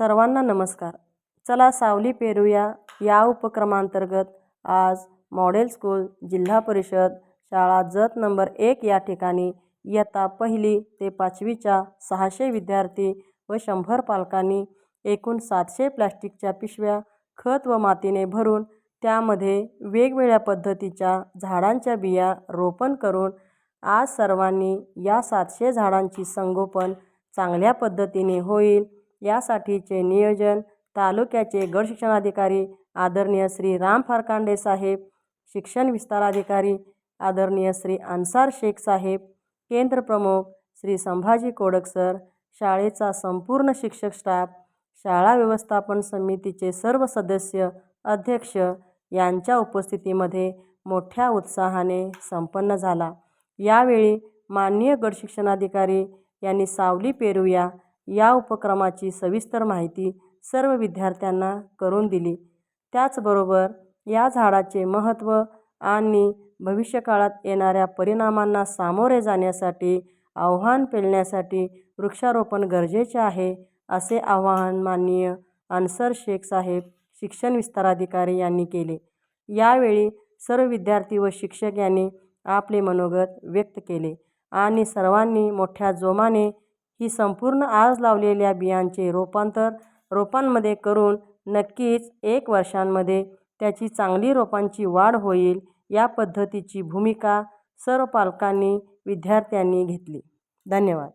सर्वांना नमस्कार. चला सावली पेरूया या उपक्रमांतर्गत आज मॉडेल स्कूल जिल्हा परिषद शाळा जत नंबर एक या ठिकाणी इयत्ता पहिली ते पाचवीच्या सहाशे विद्यार्थी व शंभर पालकांनी एकूण सातशे प्लॅस्टिकच्या पिशव्या खत व मातीने भरून त्यामध्ये वेगवेगळ्या पद्धतीच्या झाडांच्या बिया रोपण करून आज सर्वांनी या सातशे झाडांची संगोपन चांगल्या पद्धतीने होईल यासाठीचे नियोजन तालुक्याचे गडशिक्षणाधिकारी आदरणीय श्री राम फारकांडे साहेब शिक्षण विस्ताराधिकारी आदरणीय श्री अन्सार शेख साहेब केंद्र प्रमुख श्री संभाजी कोडक सर शाळेचा संपूर्ण शिक्षक स्टाफ शाळा व्यवस्थापन समितीचे सर्व सदस्य अध्यक्ष यांच्या उपस्थितीमध्ये मोठ्या उत्साहाने संपन्न झाला. यावेळी माननीय गट शिक्षणाधिकारी यांनी सावली पेरूया. या उपक्रमाची सविस्तर माहिती सर्व विद्यार्थ्यांना करून दिली. त्याचबरोबर या झाडाचे महत्त्व आणि भविष्यकाळात येणाऱ्या परिणामांना सामोरे जाण्यासाठी आव्हान पेलण्यासाठी वृक्षारोपण गरजेचे आहे असे आवाहन माननीय अन्सर शेख साहेब शिक्षण विस्ताराधिकारी यांनी केले. यावेळी सर्व विद्यार्थी व शिक्षक यांनी आपले मनोगत व्यक्त केले आणि सर्वांनी मोठ्या जोमाने ही संपूर्ण आज लावलेल्या बियांचे रोपांतर रोपांमध्ये करून नक्कीच एक वर्षांमध्ये त्याची चांगली रोपांची वाढ होईल या पद्धतीची भूमिका सर्व पालकांनी विद्यार्थ्यांनी घेतली. धन्यवाद.